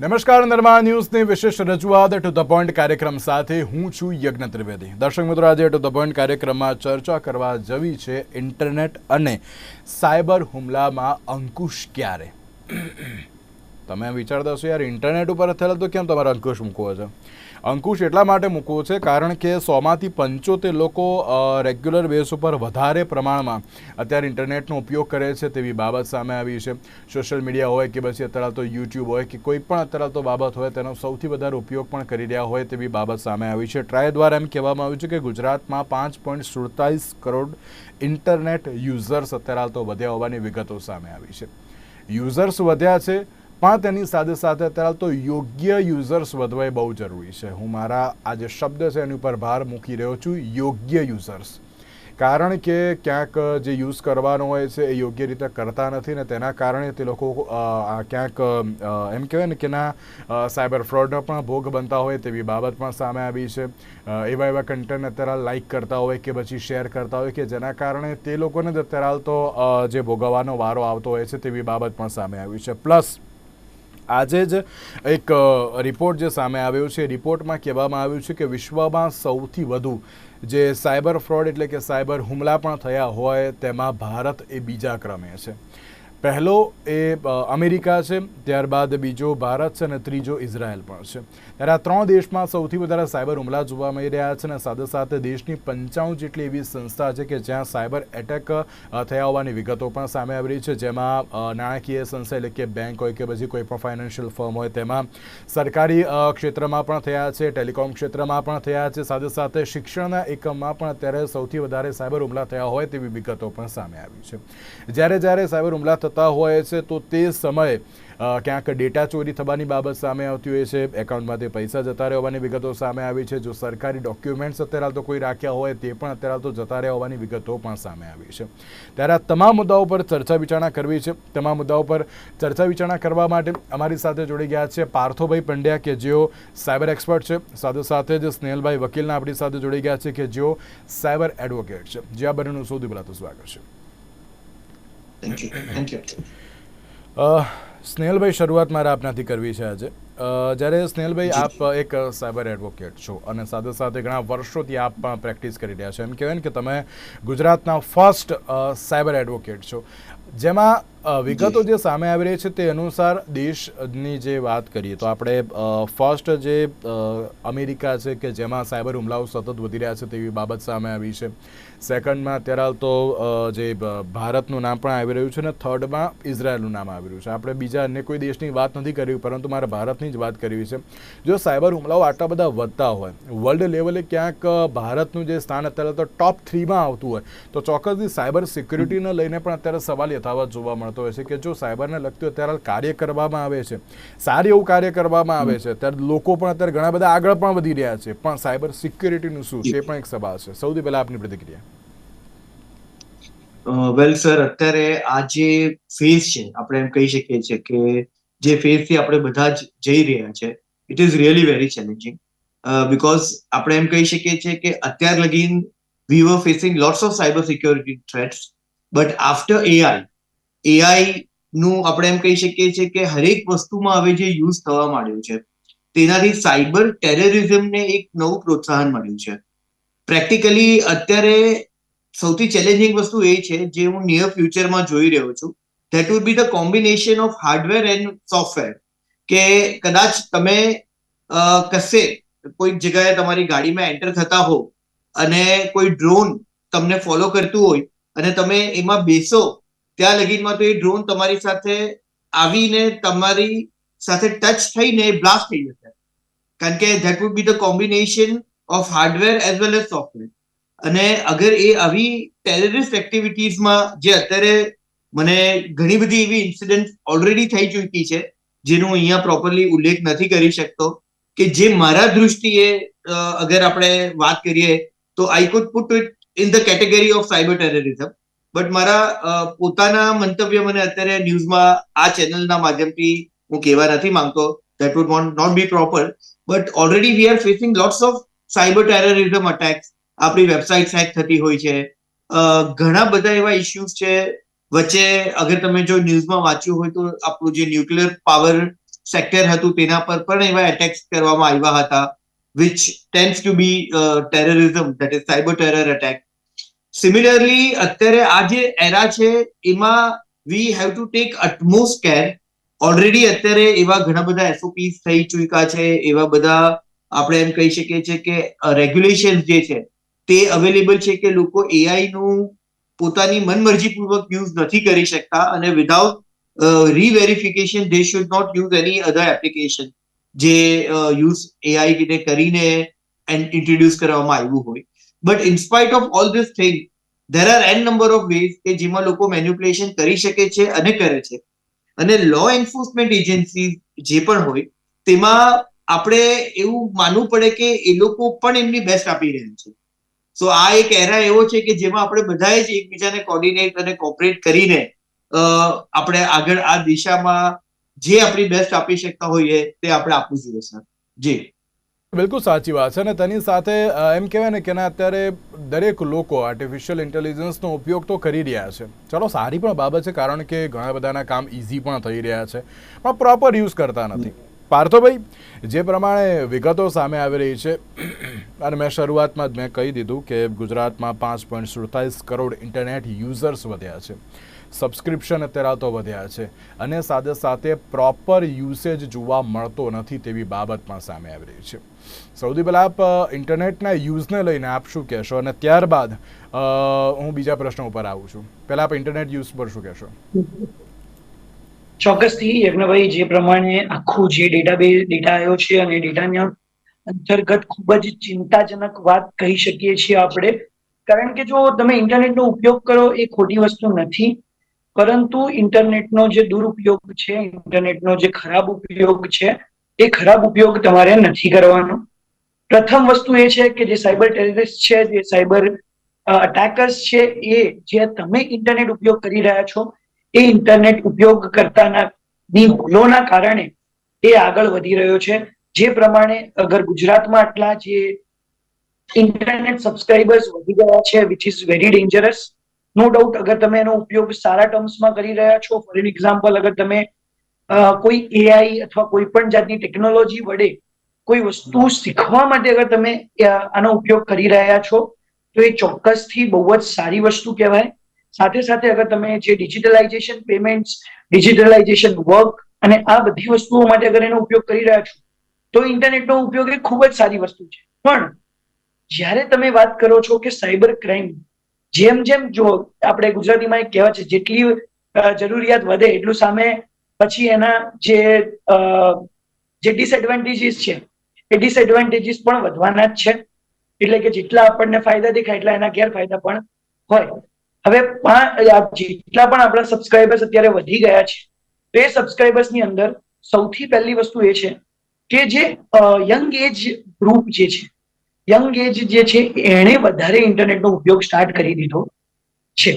નમસ્કાર નિર્માણ ન્યૂઝની વિશેષ રજૂઆત ટુ ધ પોઈન્ટ કાર્યક્રમ સાથે હું છું યજ્ઞ ત્રિવેદી. દર્શક મિત્રો, આજે ટુ ધ પોઈન્ટ કાર્યક્રમમાં ચર્ચા કરવા જવી છે ઇન્ટરનેટ અને સાયબર હુમલામાં અંકુશ ક્યારે? તમે વિચારતા હશો, યાર, ઇન્ટરનેટ ઉપર થયેલા તો કેમ તમારે અંકુશ મૂકવો છે? અંકુશ એટલા માટે મૂકવો છે કારણ કે સોમાંથી પંચોતેર લોકો રેગ્યુલર બેઝ ઉપર વધારે પ્રમાણમાં અત્યારે ઇન્ટરનેટનો ઉપયોગ કરે છે તેવી બાબત સામે આવી છે. સોશિયલ મીડિયા હોય કે પછી અત્યારે તો યુટ્યુબ હોય કે કોઈ પણ અત્યારે તો બાબત હોય તેનો સૌથી વધારે ઉપયોગ પણ કરી રહ્યા હોય તેવી બાબત સામે આવી છે. ટ્રાય દ્વારા એમ કહેવામાં આવ્યું છે કે ગુજરાતમાં પાંચ પોઈન્ટ સુડતાલીસ કરોડ ઇન્ટરનેટ યુઝર્સ અત્યારે તો વધ્યા હોવાની વિગતો સામે આવી છે. યુઝર્સ વધ્યા છે પણ તેની સાથે સાથે અત્યારે તો યોગ્ય યુઝર્સ વધવા એ બહુ જરૂરી છે. હું મારા આ જે શબ્દ છે એની ઉપર ભાર મૂકી રહ્યો છું, યોગ્ય યુઝર્સ કારણ કે ક્યાંક જે યુઝ કરવાનો હોય છે એ યોગ્ય રીતે કરતા નથી ને તેના કારણે તે લોકો ક્યાંક એમ કહેવાય ને કે ના સાયબર ફ્રોડનો પણ ભોગ બનતા હોય તેવી બાબત પણ સામે આવી છે. એવા એવા કન્ટેન્ટ અત્યારે લાઇક કરતા હોય કે પછી શેર કરતા હોય કે જેના કારણે તે લોકોને જ અત્યારે હાલ તો જે ભોગવવાનો વારો આવતો હોય છે તેવી બાબત પણ સામે આવી છે. પ્લસ આજે જ એક રિપોર્ટ જે સામે આવ્યો છે રિપોર્ટમાં કહેવામાં આવ્યું છે કે વિશ્વમાં સૌથી વધુ જે સાયબર ફ્રોડ એટલે કે સાયબર હુમલા પણ થયા હોય તેમાં ભારત એ બીજા ક્રમે છે. પહેલો એ અમેરિકા છે, ત્યારબાદ બીજો ભારત છે અને ત્રીજો ઇઝરાયલ પણ છે. ત્યારે આ ત્રણ દેશમાં સૌથી વધારે સાયબર હુમલા જોવા મળી રહ્યા છે અને સાથે સાથે દેશની પંચાણું જેટલી એવી સંસ્થા છે કે જ્યાં સાયબર એટેક થયા હોવાની વિગતો પણ સામે આવી રહી છે. જેમાં નાણાકીય સંસ્થા એટલે કે બેંક હોય કે પછી કોઈ પણ ફાઇનાન્શિયલ ફર્મ હોય તેમાં સરકારી ક્ષેત્રમાં પણ થયા છે, ટેલિકોમ ક્ષેત્રમાં પણ થયા છે. સાથે સાથે શિક્ષણના એકમમાં પણ અત્યારે સૌથી વધારે સાયબર હુમલા થયા હોય તેવી વિગતો પણ સામે આવી છે. જ્યારે જ્યારે સાયબર હુમલા થતા હોય છે, તો તે સમયે ક્યાંક ડેટા ચોરી થવાની બાબત સામે આવતી હોય છે. એકાઉન્ટમાંથી પૈસા જતા રહેવાની વિગતો સામે આવી છે. જો સરકારી ડોક્યુમેન્ટ્સ અત્યારે તો કોઈ રાખ્યા હોય, તે પણ અત્યારે તો જતા રહેવાની વિગતો પણ સામે આવી છે. ત્યારે આ તમામ મુદ્દાઓ પર ચર્ચા વિચારણા કરવી છે. તમામ મુદ્દાઓ પર ચર્ચા વિચારણા કરવા માટે અમારી સાથે જોડી ગયા છે પાર્થોભાઈ પંડ્યા, કે જેઓ સાયબર એક્સપર્ટ છે. સાથે સાથે જ સ્નેહલભાઈ વકીલના આપણી સાથે જોડી ગયા છે, કે જેઓ સાયબર એડવોકેટ છે. જે આ બંનેનું સૌથી પહેલાં તો સ્વાગત છે. થેન્ક યુ થેન્ક યુ સ્નેહલભાઈ શરૂઆત મારે આપનાથી કરવી છે આજે. જ્યારે સ્નેહલભાઈ આપ એક સાયબર એડવોકેટ છો અને સાથે સાથે ઘણા વર્ષોથી આપ પણ પ્રેક્ટિસ કરી રહ્યા છો. એમ કહેવાય ને કે તમે ગુજરાતના ફર્સ્ટ સાયબર એડવોકેટ છો. જેમાં વિગતો જે સામે આવી રહી છે તે અનુસાર દેશની જે વાત કરીએ તો આપણે ફર્સ્ટ જે અમેરિકા છે કે જેમાં સાયબર હુમલાઓ સતત વધી રહ્યા છે તેવી બાબત સામે આવી છે. સેકન્ડમાં અત્યારે હાલ તો જે ભારતનું નામ પણ આવી રહ્યું છે અને થર્ડમાં ઇઝરાયલનું નામ આવી રહ્યું છે. આપણે બીજા અન્ય કોઈ દેશની વાત નથી કરવી પરંતુ મારે ભારતની જ વાત કરવી છે. જો સાયબર હુમલાઓ આટલા બધા વધતા હોય વર્લ્ડ લેવલે ક્યાંક ભારતનું જે સ્થાન અત્યારે તો ટોપ થ્રીમાં આવતું હોય, તો ચોક્કસથી સાયબર સિક્યુરિટીને લઈને પણ અત્યારે સવાલ યથાવત જોવા મળતો હોય છે કે જો સાયબરને લગતું અત્યારે કાર્ય કરવામાં આવે છે, સારું એવું કાર્ય કરવામાં આવે છે, ત્યારે લોકો પણ અત્યારે ઘણા બધા આગળ પણ વધી રહ્યા છે. પણ સાયબર સિક્યુરિટીનું શું તે પણ એક સવાલ છે. સૌથી પહેલા આપની પ્રતિક્રિયા. વેલ સર અત્યારે આ જે ફેઝ છે, આપણે એમ કહી શકીએ છીએ કે જે ફેઝથી આપણે બધા જ જઈ રહ્યા છે it is really very challenging because આપણે એમ કહી શકીએ છીએ કે અત્યાર લગીન we were facing lots of cyber security threats but after AI AI નું આપણે એમ કહી શકીએ છીએ કે હરેક વસ્તુમાં હવે જે યુઝ થવા માંડ્યું છે, તેનાથી સાયબર ટેરરિઝમને એક નવું પ્રોત્સાહન મળ્યું છે. પ્રેક્ટિકલી અત્યારે સૌથી ચેલેન્જિંગ વસ્તુ એ છે જે હું નિયર ફ્યુચરમાં જોઈ રહ્યો છું that would be the combination of hardware and software કે કદાચ તમે કશે કોઈક જગ્યાએ તમારી ગાડીમાં એન્ટર થતા હો અને કોઈ ડ્રોન તમને ફોલો કરતું હોય અને તમે એમાં બેસો ત્યાં લગીનમાં તો એ ડ્રોન તમારી સાથે આવીને તમારી સાથે ટચ થઈને બ્લાસ્ટ થઈ જશે. કારણ કે that would be the combination of hardware as well as software અને અગર એ આવી ટેરરિસ્ટ એક્ટિવિટીઝમાં જે અત્યારે મને ઘણી બધી એવી ઇન્સિડન્ટ ઓલરેડી થઈ ચૂકી છે, જેનો અહીંયા પ્રોપરલી ઉલ્લેખ નથી કરી શકતો, કે જે મારા દૃષ્ટિએ અગર આપણે વાત કરીએ, તો I could put it in the category of cyber terrorism but મારા પોતાના મંતવ્ય મને અત્યારે ન્યૂઝમાં, આ ચેનલના માધ્યમથી હું કહેવા નથી માંગતો. That would not be proper but already we are facing lots of cyber terrorism attacks આપણી વેબસાઇટ હેક થતી હોય છે. ઘણા બધા એવા ઇશ્યુઝ છે. વચ્ચે અગર તમે જો ન્યૂઝમાં વાંચ્યું હોય તો આપણું જે ન્યુક્લિયર પાવર સેક્ટર હતું તેના પર પણ એવા એટેક્સ કરવામાં આવ્યા હતા which tends to be terrorism that is cyber terror terror similarly, અત્યારે આ જે એરા છે, એમાં we have to take utmost care already અત્યારે એવા ઘણા બધા એસઓપીસ થઈ ચૂક્યા છે, એવા બધા આપણે એમ કહી શકીએ છીએ કે રેગ્યુલેશન જે છે, તે અવેલેબલ છે કે લોકો એઆઈ નું પોતાની મનમરજી પૂર્વક યુઝ નથી કરી શકતા અને without reverification they should not use any other application જે યુઝ એઆઈ કરીને કરીને ઇન્ટ્રોડ્યુસ કરવામાં આવ્યું હોય. But in spite of all this thing there are an number of ways કે જેમાં લોકો મેન્યુપ્યુલેશન કરી શકે છે અને કરે છે. અને લો એન્ફોર્સમેન્ટ એજન્સી જે પણ હોય, તેમાં આપણે એવું માનવું પડે કે એ લોકો પણ એમની બેસ્ટ આપી રહ્યા છે. સો આ એક એરા એવો છે કે જેમાં આપણે બધાએ જ એકબીજાને કોર્ડિનેટ અને કોપરેટ કરીને આપણે આગળ આ દિશામાં જે આપણી બેસ્ટ આપી શકતા હોઈએ તે આપણે આપવું જોઈએ સર જી. બિલકુલ સાચી વાત છે. અને તેની સાથે એમ કહેવાય ને કે ના, અત્યારે દરેક લોકો આર્ટિફિશિયલ ઇન્ટેલિજન્સનો ઉપયોગ તો કરી રહ્યા છે. ચલો, સારી પણ બાબત છે કારણ કે ઘણા બધાના કામ ઇઝી પણ થઈ રહ્યા છે. પણ પ્રોપર યુઝ કરતા નથી. પાર્થોભાઈ, જે પ્રમાણે વિગતો સામે આવી રહી છે, અને મેં શરૂઆતમાં જ મેં કહી દીધું કે ગુજરાતમાં પાંચ પોઈન્ટ સુડતાલીસ કરોડ ઇન્ટરનેટ યુઝર્સ વધ્યા છે સબસ્ક્રિપ્શન અત્યારે તો વધ્યા છે, અને સાથે સાથે પ્રોપર યુસેજ જોવા મળતો નથી તેવી બાબત પણ સામે આવી રહી છે. સૌથી પહેલાં આપ ઇન્ટરનેટના યુઝને લઈને આપ શું કહેશો? અને ત્યારબાદ હું બીજા પ્રશ્ન ઉપર આવું છું. પહેલાં આપ ઇન્ટરનેટ યુઝ પર શું કહેશો? ચોક્કસથી યજ્ઞભાઈ, જે પ્રમાણે આખું જે ડેટાબેઝ ડેટા આવ્યો છે અને ડેટાના અંતર્ગત ખૂબ જ ચિંતાજનક વાત કહી શકીએ છીએ આપણે. કારણ કે જો તમે ઇન્ટરનેટનો ઉપયોગ કરો એ ખોટી વસ્તુ નથી. પરંતુ ઇન્ટરનેટનો જે દુરુપયોગ છે ઇન્ટરનેટનો જે ખરાબ ઉપયોગ છે, એ ખરાબ ઉપયોગ તમારે નથી કરવાનો. પ્રથમ વસ્તુ એ છે કે જે સાયબર ટેરરિસ્ટ છે, જે સાયબર અટેકર્સ છે, એ જે તમે ઇન્ટરનેટ ઉપયોગ કરી રહ્યા છો એ ઇન્ટરનેટ ઉપયોગ કરતાના ની ભૂલોના કારણે એ આગળ વધી રહ્યો છે. જે પ્રમાણે અગર ગુજરાતમાં આટલા જે ઇન્ટરનેટ સબસ્ક્રાઇબર્સ વધી ગયા છે which is very dangerous no doubt અગર તમે એનો ઉપયોગ સારા ટર્મ્સમાં કરી રહ્યા છો ફોર એક્ઝામ્પલ અગર તમે કોઈ એઆઈ અથવા કોઈ પણ જાતની ટેકનોલોજી વડે કોઈ વસ્તુ શીખવા માટે અગર તમે આનો ઉપયોગ કરી રહ્યા છો, તો એ ચોક્કસથી બહુ જ સારી વસ્તુ કહેવાય. સાથે સાથે અગર તમે જે ડિજિટલાઇઝેશન પેમેન્ટ્સ ડિજિટલાઇઝેશન વર્ક અને આ બધી વસ્તુઓ માટે અગર એનો ઉપયોગ કરી રહ્યા છો, તો ઇન્ટરનેટનો ઉપયોગ એ ખૂબ જ સારી વસ્તુ છે. પણ જ્યારે તમે વાત કરો છો કે સાયબર ક્રાઇમ જેમ જેમ જો આપણે ગુજરાતીમાં એક કહેવત છે, જેટલી જરૂરિયાત વધે એટલું સામે પછી એના જે જે ડિસએડવાન્ટેજીસ છે, એ ડિસએડવાન્ટેજીસ પણ વધવાના જ છે. એટલે કે જેટલા આપણને ફાયદા દેખાય એટલા એના ગેરફાયદા પણ હોય. હવે જેટલા પણ આપણા સબસ્ક્રાઇબર્સ અત્યારે વધી ગયા છે, તો એ સબસ્ક્રાઇબર્સની અંદર સૌથી પહેલી વસ્તુ એ છે કે જે યંગ એજ ગ્રુપ જે છે યંગ એજ જે છે એણે વધારે ઇન્ટરનેટનો ઉપયોગ સ્ટાર્ટ કરી દીધો છે.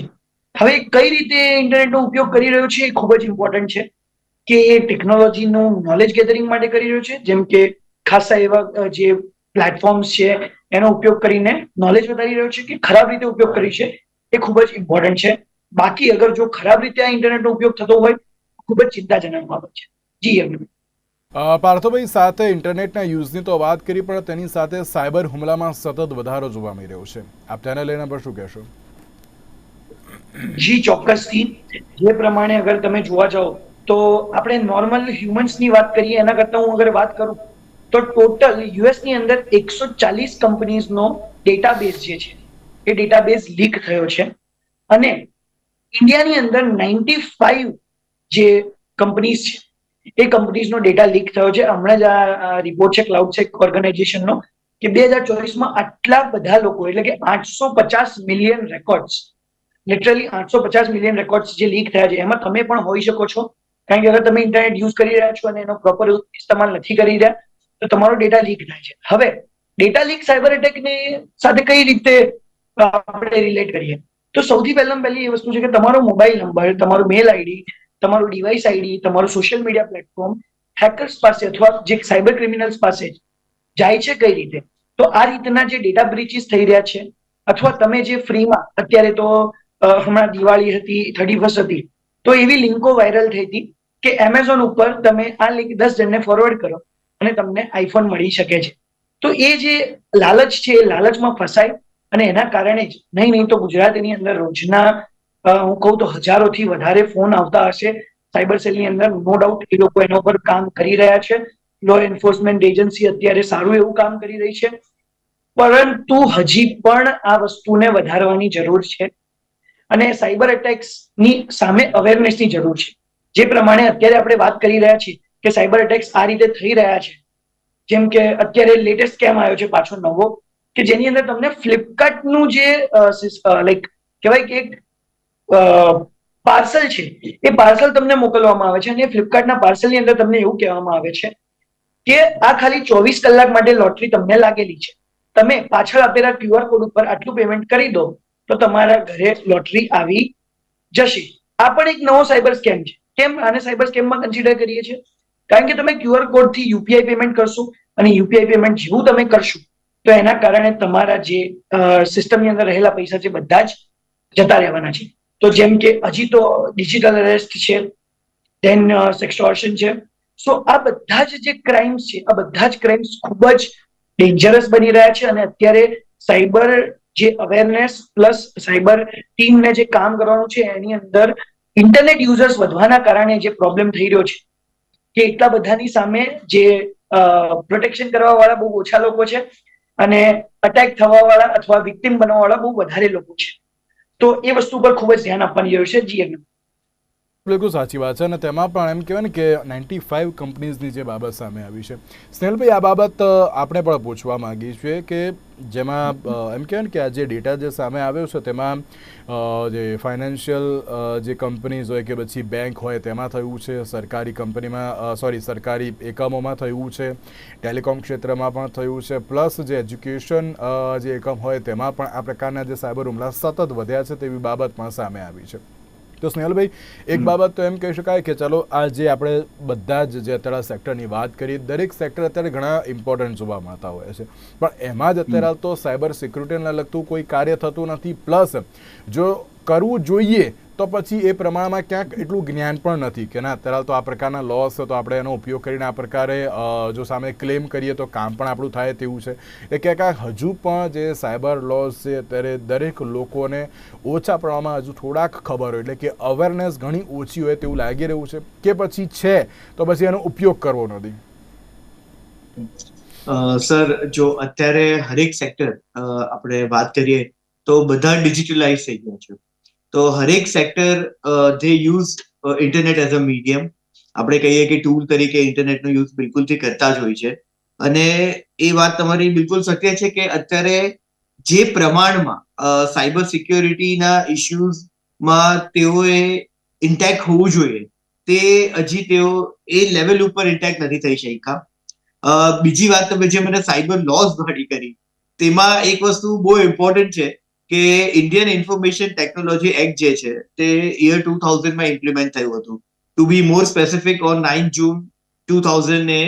હવે કઈ રીતે ઇન્ટરનેટનો ઉપયોગ કરી રહ્યો છે એ ખૂબ જ ઇમ્પોર્ટન્ટ છે કે એ ટેકનોલોજીનું નોલેજ ગેધરિંગ માટે કરી રહ્યો છે. જેમ કે ખાસા એવા જે પ્લેટફોર્મ્સ છે એનો ઉપયોગ કરીને નોલેજ વધારી રહ્યો છે કે ખરાબ રીતે ઉપયોગ કરી છે. એ ખૂબ જ ઇમ્પોર્ટન્ટ છે. બાકી અગર જો ખરાબ રીતે આ ઇન્ટરનેટનો ઉપયોગ થતો હોય ખૂબ જ ચિંતાજનક બાબત છે. જી અગ્નિ પાર્થભાઈ સાથે ઇન્ટરનેટના યુઝની તો વાત કરી પણ તેની સાથે સાયબર હુમલામાં સતત વધારો જોવા મળી રહ્યો છે. આપ તેને લઈને પર શું કહેશો? જી ચોક્કસથી. જે પ્રમાણે અગર તમે જોવા જાઓ તો આપણે નોર્મલ હ્યુમન્સની વાત કરીએ એના કરતાં હું અગર વાત કરું તો ટોટલ યુએસની અંદર એકસો ચાલીસ કંપનીઝનો ડેટાબેઝ જે છે એ ડેટાબેઝ લીક થયો છે. અને ઇન્ડિયાની અંદર નાઇન્ટી ફાઈવ જે કંપનીઝ છે, એ કંપનીઝનો ડેટા લીક થયો છે. હમણાં જ આ રિપોર્ટ છે ક્લાઉડ સેક ઓર્ગેનાઇઝેશનનો કે બે હજાર ચોવીસમાં આટલા બધા લોકો, એટલે કે આઠસો પચાસ મિલિયન રેકોર્ડ્સ લિટરલી આઠસો પચાસ મિલિયન રેકોર્ડ્સ જે લીક થયા છે. એમાં તમે પણ હોઈ શકો છો. કારણ કે અગર તમે ઇન્ટરનેટ યુઝ કરી રહ્યા છો અને એનો પ્રોપર ઇસ્તેમાલ નથી કરી રહ્યા, તો તમારો ડેટા લીક થાય છે. હવે ડેટા લીક સાયબર એટેકની સાથે કઈ રીતે આપણે રિલેટ કરીએ. તો સૌથી પહેલા પહેલી એ વસ્તુ છે કે તમારો મોબાઈલ નંબર તમારો મેલ આઈડી તમારું ડિવાઇસ આઈડી તમારું સોશિયલ મીડિયા પ્લેટફોર્મ હેકર્સ પાસે અથવા જે સાયબર ક્રિમિનલ્સ પાસે જાય છે કઈ રીતે? તો આ રીતના જે ડેટા બ્રીચીસ થઈ રહ્યા છે, અથવા તમે જે ફ્રીમાં અત્યારે તો હમણાં દિવાળી હતી થર્ટી ફર્સ્ટ હતી, તો એવી લિંકો વાયરલ થઈ હતી કે એમેઝોન ઉપર તમે આ લિંક દસ જણને ફોરવર્ડ કરો અને તમને આઈફોન મળી શકે છે. તો એ જે લાલચ છે, એ લાલચમાં ફસાય અને એના કારણે જ નહીં નહીં તો ગુજરાતની અંદર રોજના હું કહું તો હજારોથી વધારે ફોન આવતા હશે. સાયબર સેલની અંદર નો ડાઉટ એ લોકો એના ઉપર કામ કરી રહ્યા છે. લો એન્ફોર્સમેન્ટ એજન્સી અત્યારે સારું એવું કામ કરી રહી છે. પરંતુ હજી પણ આ વસ્તુને વધારવાની જરૂર છે. અને સાયબર એટેક્સની સામે અવેરનેસની જરૂર છે. જે પ્રમાણે અત્યારે આપણે વાત કરી રહ્યા છીએ કે સાયબર એટેક્સ આ રીતે થઈ રહ્યા છે. જેમ કે અત્યારે લેટેસ્ટ સ્કેમ આવ્યો છે, પાછો નવો. કે જેની અંદર તમને ફ્લિપકાર્ટનું જે લાઈક કહેવાય કે એક પાર્સલ છે, એ પાર્સલ તમને મોકલવામાં આવે છે અને ફ્લિપકાર્ટના પાર્સલની અંદર તમને એવું કહેવામાં આવે છે કે આ ખાલી ચોવીસ કલાક માટે લોટરી તમને લાગેલી છે. તમે પાછળ આપેલા ક્યુઆર કોડ ઉપર આટલું પેમેન્ટ કરી દો, તો તમારા ઘરે લોટરી આવી જશે. આ પણ એક નવો સાયબર સ્કેમ છે. કેમ? આને સાયબર સ્કેમમાં કન્સિડર કરીએ છીએ? કારણ કે તમે ક્યુઆર કોડથી યુપીઆઈ પેમેન્ટ કરશો અને યુપીઆઈ પેમેન્ટ જેવું તમે કરશો તો એના કારણે તમારા જે સિસ્ટમની અંદર રહેલા પૈસા છે બધા જ જતા રહેવાના છે. તો જેમ કે હજી તો ડિજિટલ અરેસ્ટ છે ધેન સેક્સટોર્શન છે. સો આ બધા જ જે ક્રાઇમ્સ છે, આ બધા જ ક્રાઇમ્સ ખૂબ જ ડેન્જરસ બની રહ્યા છે અને અત્યારે સાયબર જે અવેરનેસ પ્લસ સાયબર ટીમને જે કામ કરવાનું છે એની અંદર ઇન્ટરનેટ યુઝર્સ વધવાના કારણે જે પ્રોબ્લેમ થઈ રહ્યો છે કે એટલા બધાની સામે જે પ્રોટેક્શન કરવા વાળા બહુ ઓછા લોકો છે અને અટેક થવા વાળા અથવા વિક્ટિમ બનવા વાળા બહુ વધારે લોકો છે. તો એ વસ્તુ પર ખૂબ જ ધ્યાન આપવાની જરૂર છે, જી અગ્નિ બિલકુલ સાચી વાત છે અને તેમાં પણ એમ કહેવાય ને કે નાઇન્ટી ફાઇવ કંપનીઝની જે બાબત સામે આવી છે. સ્નેહલભાઈ, આ બાબત આપણે પણ પૂછવા માગીએ છીએ કે જેમાં એમ કહેવાય ને કે આ જે ડેટા જે સામે આવ્યો છે તેમાં જે ફાઇનાન્શિયલ જે કંપનીઝ હોય કે પછી બેંક હોય તેમાં થયું છે, સરકારી કંપનીમાં સોરી સરકારી એકમોમાં થયું છે ટેલિકોમ ક્ષેત્રમાં પણ થયું છે પ્લસ જે એજ્યુકેશન જે એકમ હોય તેમાં પણ આ પ્રકારના જે સાયબર હુમલા સતત વધ્યા છે તેવી બાબત પણ સામે આવી છે. તો સ્નેહલભાઈ એક બાબત તો એમ કહી શકાય કે ચાલો આ જે આપણે બધા જ જે અત્યારે સેક્ટરની વાત કરી દરેક સેક્ટર અત્યારે ઘણા ઇમ્પોર્ટન્ટ જોવા મળતા હોય છે. પણ એમાં જ અત્યારે તો સાયબર સિક્યુરિટીને લગતું કોઈ કાર્ય થતું નથી. પ્લસ જો કરવું જોઈએ તો પછી એ પ્રમાણમાં ક્યાંક એટલું જ્ઞાન પણ નથી કે ના, અત્યારે તો આ પ્રકારના લોસ તો આપણે એનો ઉપયોગ કરીને આ પ્રકારે જો સામે ક્લેમ કરીએ તો કામ પણ આપણું થાય તેવું છે. એ ક્યાંક આ હજુ પણ જે સાયબર લોસ છે અત્યારે દરેક લોકોને ઓછા પ્રમાણમાં હજુ થોડાક ખબર હોય, એટલે કે અવેરનેસ ઘણી ઓછી હોય તેવું લાગી રહ્યું છે કે પછી છે, તો પછી એનો ઉપયોગ કરવો નથી. સર, જો અત્યારે હરેક સેક્ટર આપણે વાત કરીએ તો બધા ડિજિટલાઇઝ થઈ ગયા છે. તો હરેક સેક્ટર જે use internet as a medium આપણે કહીએ કે ટૂલ તરીકે ઇન્ટરનેટનો યુઝ બિલકુલથી કરતા જ હોય છે. અને એ વાત તમારી બિલકુલ સત્ય છે કે અત્યારે જે પ્રમાણમાં સાયબર સિક્યોરિટીના ઇશ્યુઝમાં તેઓએ ઇન્ટેક હોવું જોઈએ, તે હજી તેઓ એ લેવલ ઉપર ઇન્ટેક નથી થઈ શક્યા. બીજી વાત તમે જે મને સાયબર લોઝ ઘડી કરી, તેમાં એક વસ્તુ બહુ ઇમ્પોર્ટન્ટ છે. કે ઇન્ડિયન ઇન્ફોર્મેશન ટેકનોલોજી એક્ટ જે છે, તે યર ટુ થાઉઝન્ડમાં ઇમ્પ્લિમેન્ટ થયું હતું. To be more specific on nine June two thousand ને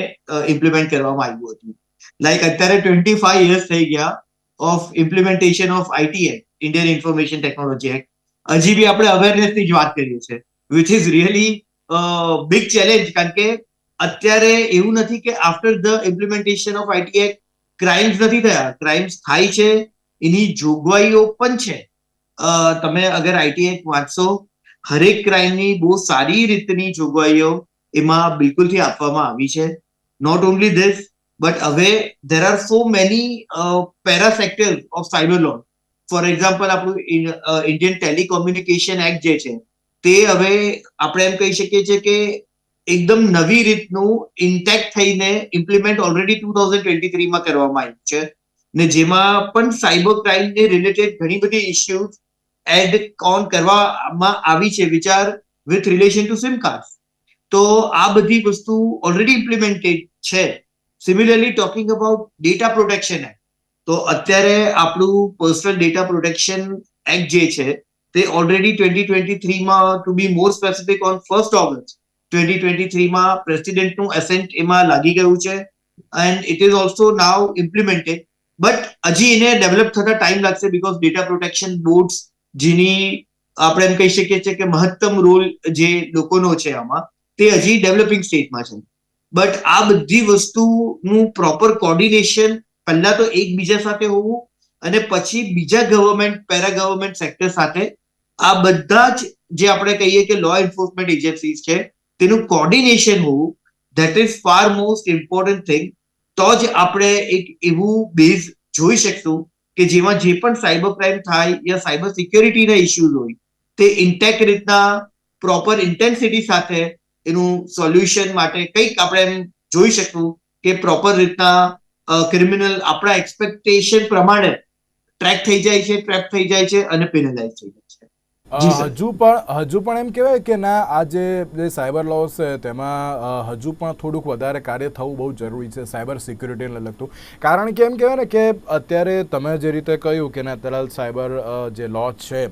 ઇમ્પ્લિમેન્ટ કરવામાં આવ્યું હતું. લાઈક અત્યારે ટ્વેન્ટી ફાઈવ યર્સ થઈ ગયા of implementation of IT act Indian information technology act હજી બી આપણે અવેરનેસની જ વાત કરીએ છીએ which is really big challenge કારણ કે અત્યારે એવું નથી કે after the implementation of IT act crimes નથી થયા. ક્રાઇમ્સ થાય છે એની જોગવાઈઓ પણ છે. તમે અગર આઈટી એક્ટ વાંચશો, હરેક ક્રાઇમની બહુ સારી રીતની જોગવાઈઓ એમાં બિલકુલથી આપવામાં આવી છે. નોટ ઓનલી ધીસ બટ હવે there are so many para sector of cyber law for example આપણું ઇન્ડિયન ટેલિકોમ્યુનિકેશન એક્ટ જે છે, તે હવે આપણે એમ કહી શકીએ છીએ કે એકદમ નવી રીતનું ઇન્ટેક્ટ થઈને implement already two thousand twenty થ્રીમાં કરવામાં આવ્યું છે. ને જેમાં પણ સાયબર ક્રાઇમને રિલેટેડ ઘણી બધી ઇસ્યુઝ એડ ઓન કરવામાં આવી છે વિચાર with relation to SIM card તો આ બધી વસ્તુ ઓલરેડી ઇમ્પ્લિમેન્ટેડ છે. Similarly talking about data protection act તો અત્યારે આપણું પર્સનલ ડેટા પ્રોટેક્શન એક્ટ જે છે, તે already twenty twenty થ્રીમાં to be more specific on first August twenty twenty થ્રીમાં પ્રેસિડેન્ટનું એસેન્ટ એમાં લાગી ગયું છે. And it is also now implemented but હજી એને ડેવલપ થતા ટાઈમ લાગશે બીકોઝ ડેટા પ્રોટેક્શન બોર્ડ્સ જેની આપણે એમ કહી શકીએ છીએ કે મહત્તમ રોલ જે લોકોનો છે આમાં, તે હજી ડેવલપિંગ સ્ટેટમાં છે. બટ આ બધી વસ્તુનું પ્રોપર કોર્ડિનેશન પહેલા તો એકબીજા સાથે હોવું અને પછી બીજા ગવર્મેન્ટ પેરા ગવર્મેન્ટ સેક્ટર સાથે આ બધા જ જે આપણે કહીએ કે લો એન્ફોર્સમેન્ટ એજન્સીસ છે, તેનું કોર્ડિનેશન હોવું that is far most important thing તો જ આપણે એક એવું બેઝ જોઈ શકશું કે જેમાં જે પણ સાયબર ક્રાઇમ થાય યા સાયબર સિક્યોરિટીના ઇસ્યુઝ હોય, તે ઇન્ટેક રીતના પ્રોપર ઇન્ટેન્સિટી સાથે એનું સોલ્યુશન માટે કંઈક આપણે એમ જોઈ શકશું કે પ્રોપર રીતના ક્રિમિનલ આપણા એક્સપેક્ટેશન પ્રમાણે ટ્રેક થઈ જાય છે ટ્રેપ થઈ જાય છે અને પેનલાઇઝ થઈ જાય. હજુ પણ હજુ પણ એમ કહેવાય કે ના આ જે જે સાયબર લોસ છે તેમાં હજુ પણ થોડુંક વધારે કાર્ય થવું બહુ જરૂરી છે સાયબર સિક્યુરિટીને લગતું. કારણ કે એમ કહેવાય ને કે અત્યારે તમે જે રીતે કહ્યું કે ના અત્યારે સાયબર જે લો છે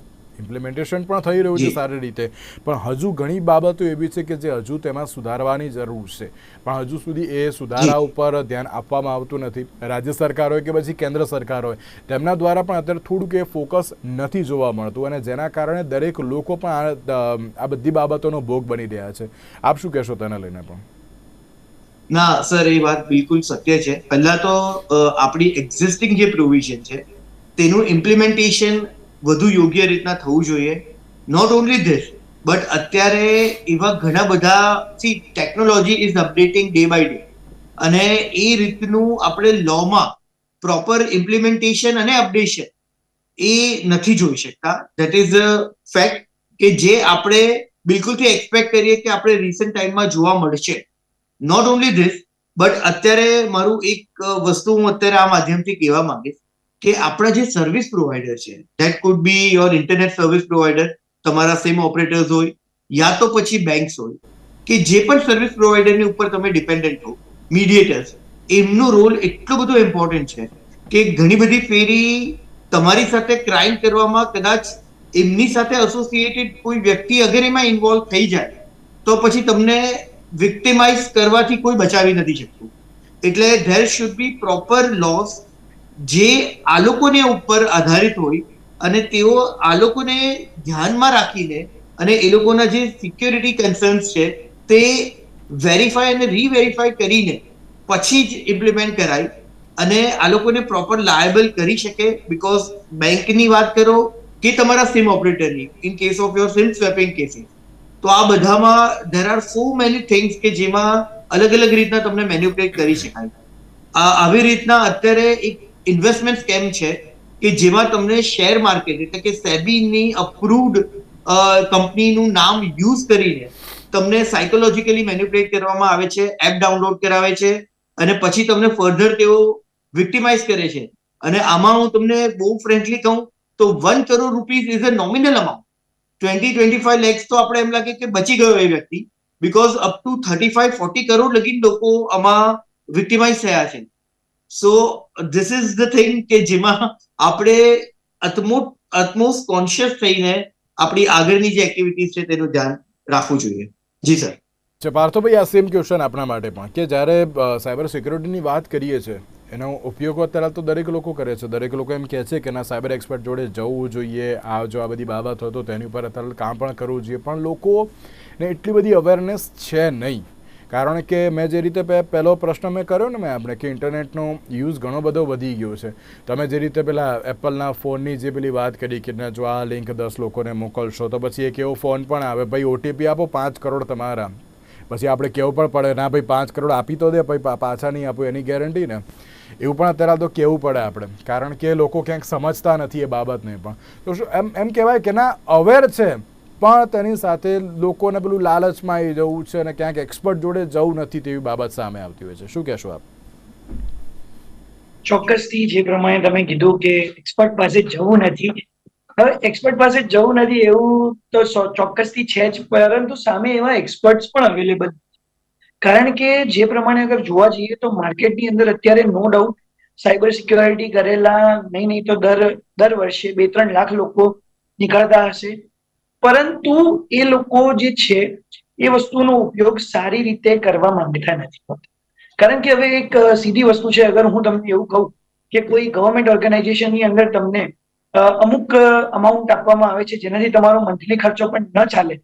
ઇમ્પ્લિમેન્ટેશન પણ થઈ રહ્યું છે સારી રીતે. પણ હજુ ઘણી બાબતો એવી છે કે જે હજુ તેમાં સુધારવાની જરૂર છે. પણ હજુ સુધી એ સુધારા ઉપર ધ્યાન આપવામાં આવતું નથી. રાજ્ય સરકાર હોય કે પછી કેન્દ્ર સરકાર હોય તેમના દ્વારા પણ અત્યારે થોડુંક એ ફોકસ નથી જોવા મળતું અને જેના કારણે દરેક લોકો પણ આ બધી બાબતોનો ભોગ બની રહ્યા છે. આપ શું કહેશો તેને લઈને પણ? ના સર એ વાત બિલકુલ સત્ય છે. પહેલા તો આપણી એક્ઝિસ્ટિંગ જે પ્રોવિઝન છે તેનું ઇમ્પ્લિમેન્ટેશન વધુ યોગ્ય રીતના થવું જોઈએ. નોટ ઓનલી ધીસ બટ અત્યારે એવા ઘણા બધા see technology is updating day by day અને એ રીતનું આપણે લોમાં પ્રોપર ઇમ્પ્લિમેન્ટેશન અને અપડેશન એ નથી જોઈ શકતા. ધેટ ઇઝ અ ફેક્ટ કે જે આપણે બિલકુલથી એક્સપેક્ટ કરીએ કે આપણે રિસન્ટ ટાઈમમાં જોવા મળશે. નોટ ઓનલી ધીસ બટ અત્યારે મારું એક વસ્તુ હું અત્યારે આ માધ્યમથી કહેવા માંગીશ. કે આપણા જે સર્વિસ પ્રોવાઈડર છે that could be your internet service provider તમારા સેમ ઓપરેટર્સ હોય, યા તો પછી બેંક્સ હોય, કે જે પણ સર્વિસ પ્રોવાઈડરની ઉપર તમે ડિપેન્ડન્ટ હો મીડિયેટર્સ એમનો રોલ એટલો બધો ઇમ્પોર્ટન્ટ છે કે ઘણી બધી ફેરી તમારી સાથે ક્રાઇમ કરવામાં કદાચ એમની સાથે એસોસિએટેડ કોઈ વ્યક્તિ અગર એમાં ઇન્વોલ્વ થઈ જાય, તો પછી તમને વિક્ટિમાઇઝ કરવાથી કોઈ બચાવી નથી શકતું. એટલે there should be proper laws જે આ લોકોને ઉપર આધારિત હોય અને તેઓ આ લોકોને ધ્યાનમાં રાખીને અને એ લોકોના જે સિક્યોરિટી કન્સર્ન્સ છે તે વેરીફાઈ અને રીવેરીફાઈ કરીને પછી જ ઇમ્પ્લિમેન્ટ કરાય અને આ લોકોને પ્રોપર લાયબલ કરી શકે બિકોઝ બેંકની વાત કરો કે તમારા સિમ ઓપરેટરની in case of your SIM swapping cases તો આ બધામાં there are so many things કે જેમાં અલગ અલગ રીતના તમને મેન્યુપ્લેટ કરી શકાય. આવી રીતના અત્યારે એક ઇન્વેસ્ટમેન્ટ સ્કેમ છે? કે જેમાં તમને શેર માર્કેટ એટલે કે સેબીની અપ્રુવડ કંપનીનું નામ યુઝ કરીને તમને સાયકોલોજીકલી મેન્યુપ્યુલેટ કરવામાં આવે છે એપ ડાઉનલોડ કરાવે છે, અને પછી તમને ફર્ધર તેઓ વિક્ટિમાઇઝ કરે છે. અને આમાં હું તમને બહુ ફ્રેન્કલી કહું, તો one crore rupees is a nominal amount twenty twenty five lakhs તો આપણે એમ લાગે કે બચી ગયો એ વ્યક્તિ because up to thirty five forty crore લગીન લોકો આમાં વિક્ટિમાઇઝ થયા છે. So this is the thing કે જેમાં આપણે અતમો અટમોસ્ટ કોન્શિયસ થઈને આપણી આગળની જે એક્ટિવિટીઝ છે તેનું ધ્યાન રાખવું જોઈએ. જી સર. છે પાર્થોભાઈ આ સેમ ક્વેશ્ચન આપણા માટે પણ, કે જ્યારે સાયબર સિક્યુરિટીની વાત કરીએ છીએ, એનો ઉપયોગ અત્યારે તો દરેક લોકો કરે છે. દરેક લોકો એમ કહે છે કે ના સાયબર એક્સપર્ટ જોડે જવું જોઈએ, આ જો આ બધી બાબત હોય તો તેની ઉપર અત્યારે કામ પણ કરવું જોઈએ. પણ લોકોને એટલી બધી અવેરનેસ છે નહીં. કારણ કે મેં જે રીતે પહેલો પ્રશ્ન મેં કર્યો ને મેં આપણે કે ઇન્ટરનેટનો યુઝ ઘણો બધો વધી ગયો છે. તમે જે રીતે પેલા એપલના ફોનની જે પેલી વાત કરી કે જો આ લિંક દસ લોકોને મોકલશો તો પછી એક એવો ફોન પણ આવે, ભાઈ ઓટીપી આપો પાંચ કરોડ તમારા. પછી આપણે કેવું પણ પડે, ના ભાઈ, પાંચ કરોડ આપી તો દે ભાઈ પાછા નહીં આપો, એની ગેરંટી ને. એવું પણ અત્યારે તો કેવું પડે આપણે, કારણ કે લોકો ક્યાંક સમજતા નથી એ બાબતને પણ. તો શું, એમ એમ કહેવાય કે ના અવેર છે. પણ તેની સાથે લોકોને પેલું લાલચમાં આવી જવું છે અને ક્યાંક એક્સપર્ટ જોડે જવું નથી તેવી બાબત સામે આવતી હોય છે. શું કહેશો આપ? ચોક્કસથી જે પ્રમાણે તમે કીધું કે એક્સપર્ટ પાસે જવું નથી. હવે એક્સપર્ટ પાસે જવું નથી એવું તો ચોક્કસથી છે જ, પરંતુ સામે એવા એક્સપર્ટ્સ પણ અવેલેબલ કારણ કે જે પ્રમાણે અગર જોવા જઈએ તો માર્કેટની અંદર અત્યારે નો ડાઉટ સાયબર સિક્યોરિટી કરેલા નહીં નહીં તો દર દર વર્ષે બે, ત્રણ લાખ લોકો નીકળતા હશે. પરંતુ એ લોકો જે છે, એ વસ્તુનો ઉપયોગ સારી રીતે કરવા માંગતા નથી કારણ કે હવે એક સીધી વસ્તુ છે, અગર હું તમને એવું કહું કે કોઈ ગવર્મેન્ટ ઓર્ગેનાઇઝેશનની અંદર તમને અમુક અમાઉન્ટ આપવામાં આવે છે, જેનાથી તમારો મંથલી ખર્ચો પણ ન ચાલે.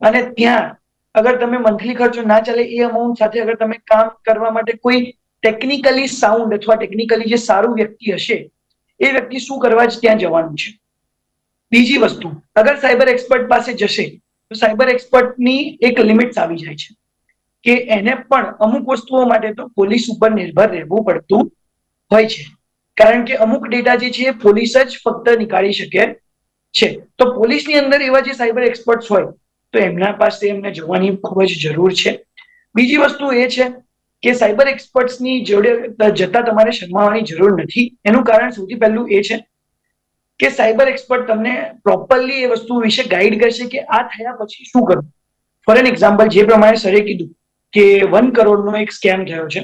અને ત્યાં અગર તમે મંથલી ખર્ચો ના ચાલે, એ અમાઉન્ટ સાથે અગર તમે કામ કરવા માટે કોઈ ટેકનિકલી સાઉન્ડ અથવા ટેકનિકલી જે સારું વ્યક્તિ હશે, એ વ્યક્તિ શું કરવા જ ત્યાં જવાનું છે? બીજી વસ્તુ, અગર સાયબર એક્સપર્ટ પાસે જશે, તો સાયબર એક્સપર્ટની એક લિમિટ્સ આવી જાય છે કે એને પણ અમુક વસ્તુઓ માટે તો પોલીસ ઉપર નિર્ભર રહેવું પડતું હોય છે. કારણ કે અમુક ડેટા જે છે એ પોલીસ જ ફક્ત નીકાળી શકે છે. તો પોલીસની અંદર એવા જે સાયબર એક્સપર્ટ્સ હોય, તો એમના પાસે એમને જવાની ખૂબ જ જરૂર છે. બીજી વસ્તુ એ છે કે સાયબર એક્સપર્ટ્સની જોડે જતા તમારે શરમાવાની જરૂર નથી. એનું કારણ સૌથી પહેલું એ છે કે સાયબર એક્સપર્ટ તમને પ્રોપરલી એ વસ્તુ વિશે ગાઈડ કરશે કે આ થયા પછી શું કરવું. ફોર એન એક્ઝામ્પલ જે પ્રમાણે સરે કીધું કે વન કરોડનો એક સ્કેમ થયો છે,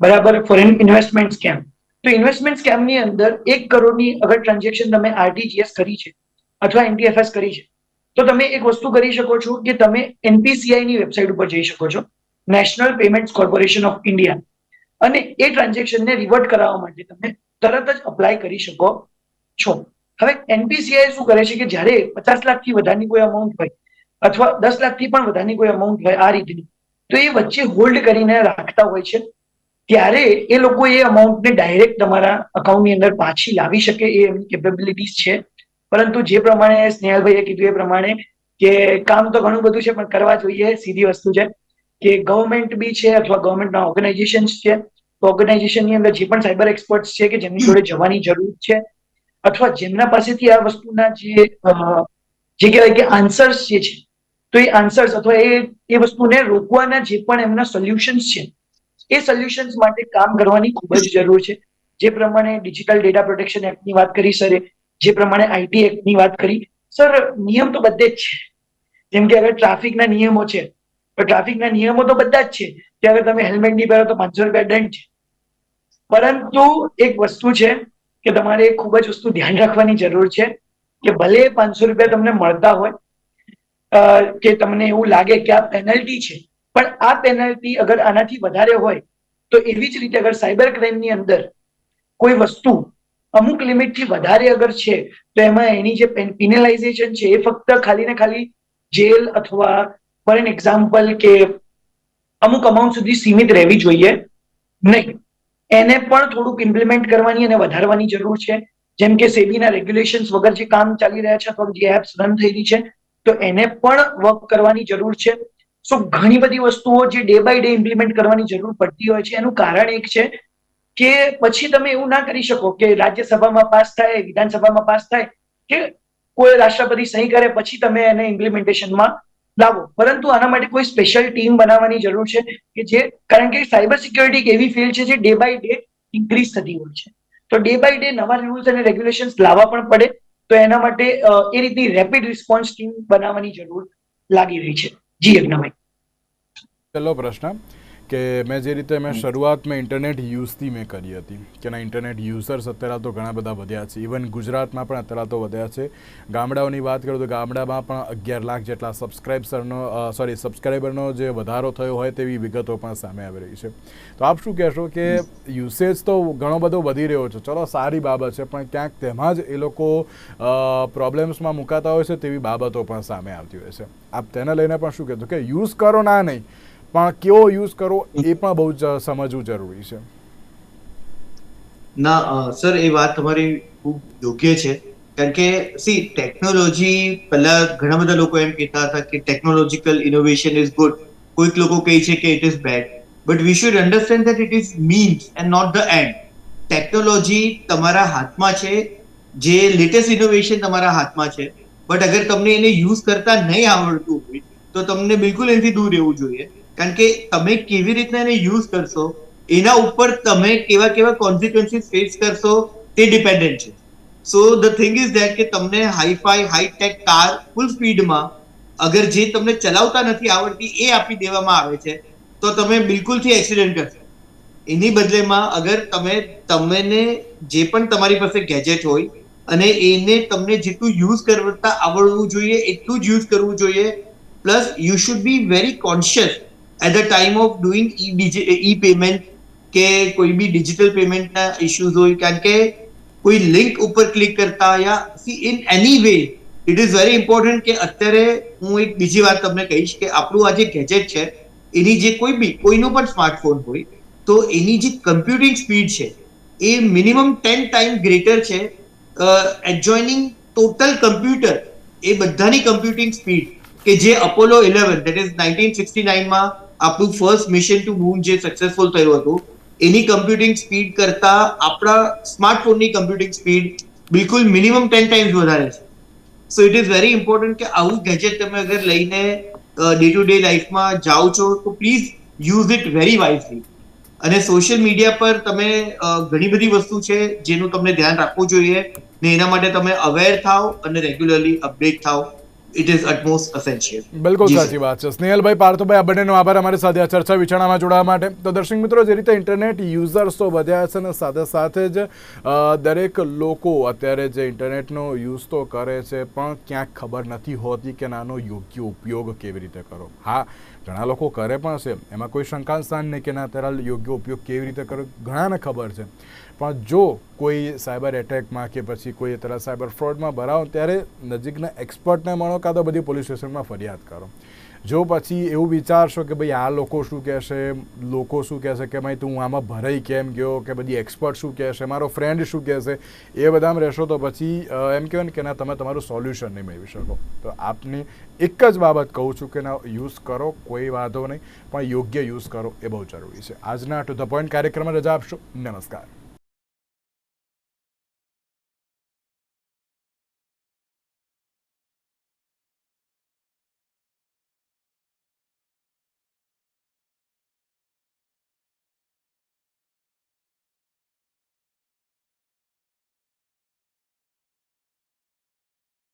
બરાબર? ફોરેન ઇન્વેસ્ટમેન્ટ સ્કેમ તો ઇન્વેસ્ટમેન્ટ સ્કેમની અંદર એક કરોડની અગર ટ્રાન્ઝેક્શન તમે આરટીજીએસ કરી છે અથવા એનટીએફએસ કરી છે, તો તમે એક વસ્તુ કરી શકો છો કે તમે એનપીસીઆઈની વેબસાઇટ ઉપર જઈ શકો છો national payments corporation of India અને એ ટ્રાન્ઝેક્શનને રિવર્ટ કરાવવા માટે તમે તરત જ અપ્લાય કરી શકો છો. હવે એનપીસીઆઈ શું કરે છે કે જ્યારે પચાસ લાખથી વધારની કોઈ અમાઉન્ટ હોય અથવા દસ લાખથી પણ વધારની કોઈ અમાઉન્ટ હોય આ રીતની, તો એ વચ્ચે હોલ્ડ કરીને રાખતા હોય છે. ત્યારે એ લોકો એ અમાઉન્ટને ડાયરેક્ટ તમારા અકાઉન્ટની અંદર પાછી લાવી શકે એ એમની કેપેબિલિટીઝ છે. પરંતુ જે પ્રમાણે સ્નેહલભાઈએ કીધું એ પ્રમાણે કે કામ તો ઘણું બધું છે, પણ કરવા જોઈએ સીધી વસ્તુ છે કે ગવર્મેન્ટ બી છે અથવા ગવર્મેન્ટના ઓર્ગેનાઇઝેશન્સ છે. તો ઓર્ગેનાઇઝેશનની અંદર જે પણ સાયબર એક્સપર્ટ્સ છે કે જેમની જોડે જવાની જરૂર છે અથવા જેમના પાસેથી આ વસ્તુના જે જે કહેવાય કે આન્સર્સ જે છે, તો એ આન્સર્સ અથવા એ એ વસ્તુને રોકવાના જે પણ એમના સોલ્યુશન્સ છે, એ સોલ્યુશન્સ માટે કામ કરવાની ખૂબ જ જરૂર છે. જે પ્રમાણે ડિજિટલ ડેટા પ્રોટેક્શન એક્ટની વાત કરી સરે જે પ્રમાણે આઈટી એક્ટની વાત કરી. સર નિયમ તો બધે જ છે. જેમ કે હવે ટ્રાફિકના નિયમો છે, તો ટ્રાફિકના નિયમો તો બધા જ છે. કે હવે તમે હેલ્મેટ નહીં પહેરો તો પાંચસો રૂપિયા દંડ છે. પરંતુ એક વસ્તુ છે કે તમારે ખૂબ જ વસ્તુ ધ્યાન રાખવાની જરૂર છે કે ભલે પાંચસો રૂપિયા તમને મળતા હોય કે તમને એવું લાગે કે આ પેનલ્ટી છે, પણ આ પેનલ્ટી અગર આનાથી વધારે હોય, તો એવી જ રીતે અગર સાયબર ક્રાઇમની અંદર કોઈ વસ્તુ અમુક લિમિટથી વધારે અગર છે, તો એમાં એની જે પિનલાઇઝેશન છે, એ ફક્ત ખાલી ને ખાલી જેલ અથવા ફોર એન એક્ઝામ્પલ કે અમુક અમાઉન્ટ સુધી સીમિત રહેવી જોઈએ નહીં. એને પણ થોડુંક ઇમ્પ્લિમેન્ટ કરવાની અને વધારવાની જરૂર છે. જેમ કે સેબીના રેગ્યુલેશન્સ વગર જે કામ ચાલી રહ્યા છે અથવા જે એપ્સ રન થઈ રહી છે, તો એને પણ વર્ક કરવાની જરૂર છે. સો ઘણી બધી વસ્તુઓ જે ડે બાય ડે ઇમ્પ્લિમેન્ટ કરવાની જરૂર પડતી હોય છે. એનું કારણ એક છે કે પછી તમે એવું ના કરી શકો કે રાજ્યસભામાં પાસ થાય, વિધાનસભામાં પાસ થાય કે કોઈ રાષ્ટ્રપતિ સહી કરે, પછી તમે એને ઇમ્પ્લિમેન્ટેશનમાં લાવો. પરંતુ આના માટે કોઈ સ્પેશિયલ ટીમ બનાવવાની જરૂર છે કે જે, કારણ કે સાયબર સિક્યોરિટી એક એવી ફિલ્ડ છે જે ડે બાય ડે ઇન્ક્રીઝ થતી હોય છે. તો ડે બાય ડે નવા રૂલ્સ અને રેગ્યુલેશન્સ લાવવા પણ પડે. તો એના માટે એ રીતની રેપિડ રિસ્પોન્સ ટીમ બનાવવાની જરૂર લાગી રહી છે. જી યજ્ઞભાઈ ચલો પ્રશ્ન. કે મેં જે રીતે મેં શરૂઆત મેં ઇન્ટરનેટ યુઝથી મેં કરી હતી. કે ના ઇન્ટરનેટ યુઝર્સ અત્યારે તો ઘણા બધા વધ્યા છે. ઇવન ગુજરાતમાં પણ અત્યારે તો વધ્યા છે. ગામડાઓની વાત કરું તો ગામડામાં પણ અગિયાર લાખ જેટલા સબસ્ક્રાઇબર્સનો સોરી સબસ્ક્રાઈબરનો જે વધારો થયો હોય તેવી વિગતો પણ સામે આવી રહી છે. તો આપ શું કહેશો કે યુસેજ તો ઘણો બધો વધી રહ્યો છે. ચલો સારી બાબત છે પણ ક્યાંક તેમાં જ એ લોકો પ્રોબ્લેમ્સમાં મુકાતા હોય છે તેવી બાબતો પણ સામે આવતી હોય છે. આપ તેને લઈને પણ શું કહેશો કે યુઝ કરો ના નહીં. પણ કેવો યુઝ કરવો એ પણ બહુ સમજવું જરૂરી છે. ના સર, એ વાત તમારી ખૂબ યોગ્ય છે. કારણ કે, સી, ટેકનોલોજી પહેલા ઘણા બધા લોકો એમ કહેતા હતા કે ટેકનોલોજીકલ ઇનોવેશન ઇઝ ગુડ. કોઈક લોકો કહે છે કે it is bad. But we should understand that it is means and not the end. Technology તમારા હાથમાં છે. જે લેટેસ્ટ ઇનોવેશન તમારા હાથમાં છે. બટ અગર તમને એને યુઝ કરતા નહીં આવડતું હોય, તો તમને બિલકુલ એનાથી દૂર રહેવું જોઈએ. કારણ કે તમે કેવી રીતના એને યુઝ કરશો, એના ઉપર તમે કેવા કેવા કોન્સિક્વન્સીસ ફેસ કરશો, તે ડિપેન્ડન્ટ છે. So the thing is that કે તમને હાઈફાઈ હાઈટેક કાર ફૂલ સ્પીડમાં અગર જે તમને ચલાવતા નથી આવડતી, એ આપી દેવામાં આવે છે, તો તમે બિલકુલથી એક્સિડન્ટ કરશો. એની બદલેમાં અગર તમે, તમને જે પણ તમારી પાસે ગેજેટ હોય, અને એને તમને જેટલું યુઝ કરતા આવડવું જોઈએ, એટલું જ યુઝ કરવું જોઈએ plus you should be very conscious at the time of doing e payment કે કોઈ બી ડિજિટલ પેમેન્ટના ઇશ્યુઝ હોય, કારણ કે કોઈ લિંક ઉપર ક્લિક કરતા યા see in any way it is very important કે અત્યારે હું એક બીજી વાત તમને કહીશ કે આપણું આ જે ગેજેટ છે, એની જે કોઈ બી, કોઈનો પણ સ્માર્ટફોન હોય, તો એની જે કમ્પ્યુટિંગ સ્પીડ છે, એ મિનિમમ ટેન ટાઈમ ગ્રેટર છે એડજોઇનિંગ ટોટલ કમ્પ્યુટર એ બધાની કમ્પ્યુટિંગ સ્પીડ કે જે Apollo eleven that is nineteen sixty નાઇનમાં આપણું ફર્સ્ટ મિશન ટુ મૂન જે સક્સેસફુલ થયું હતું, એની કમ્પ્યુટિંગ સ્પીડ કરતા આપણા સ્માર્ટફોનની કમ્પ્યુટિંગ સ્પીડ બિલકુલ મિનિમમ ટેન ટાઈમ્સ વધારે છે. So it is very important કે આવું ગેજેટ તમે અગર લઈને ડે ટુ ડે લાઈફમાં જાઓ છો, તો please use it very wisely અને સોશિયલ મીડિયા પર તમે ઘણી બધી વસ્તુ છે જેનું તમને ધ્યાન રાખવું જોઈએ ને એના માટે તમે અવેર થાવ અને રેગ્યુલરલી અપડેટ થાવ. ઇટ ઇઝ અટમોસ્ટ અસેન્શિયલ બિલકુલ સાચી વાત છે. સ્નેહલભાઈ પાર્થભાઈ આ બંનેનો આભાર અમારી સાથે આ ચર્ચા વિચારણામાં જોડાવા માટે. તો દર્શક મિત્રો જે રીતે ઇન્ટરનેટ યુઝર્સો વધ્યા છે અને સાથે સાથે જ દરેક લોકો અત્યારે જે ઇન્ટરનેટનો યુઝ તો કરે છે પણ ક્યાંક ખબર નથી હોતી કે નાનો યોગ્ય ઉપયોગ કેવી રીતે કરો. હા ઘણા લોકો કરે પણ છે એમાં કોઈ શંકા સ્થાન નહીં કે ના તારા યોગ્ય ઉપયોગ કેવી રીતે કરો, ઘણાને ખબર છે. પણ જો કોઈ સાયબર એટેકમાં કે પછી કોઈ તારા સાયબર ફ્રોડમાં ભરાવો, ત્યારે નજીકના એક્સપર્ટને મળો કાં તો બધી પોલીસ સ્ટેશનમાં ફરિયાદ કરો. જો પછી એવું વિચારશો કે ભાઈ આ લોકો શું કહેશે, લોકો શું કહેશે કે ભાઈ, તું આમાં ભરાઈ કેમ ગયો? કે બધી એક્સપર્ટ શું કહેશે? મારો ફ્રેન્ડ શું કહેશે? એ બધામાં રહેશો તો પછી એમ કહેવાય ને કે ના, તમે તમારું સોલ્યુશન નહીં મેળવી શકો. તો આપની એક જ બાબત કહું છું કે ના યુઝ કરો, કોઈ વાંધો નહીં, પણ યોગ્ય યુઝ કરો એ બહુ જરૂરી છે. આજના ટુ ધ પોઈન્ટ કાર્યક્રમમાં રજા આપશો. નમસ્કાર.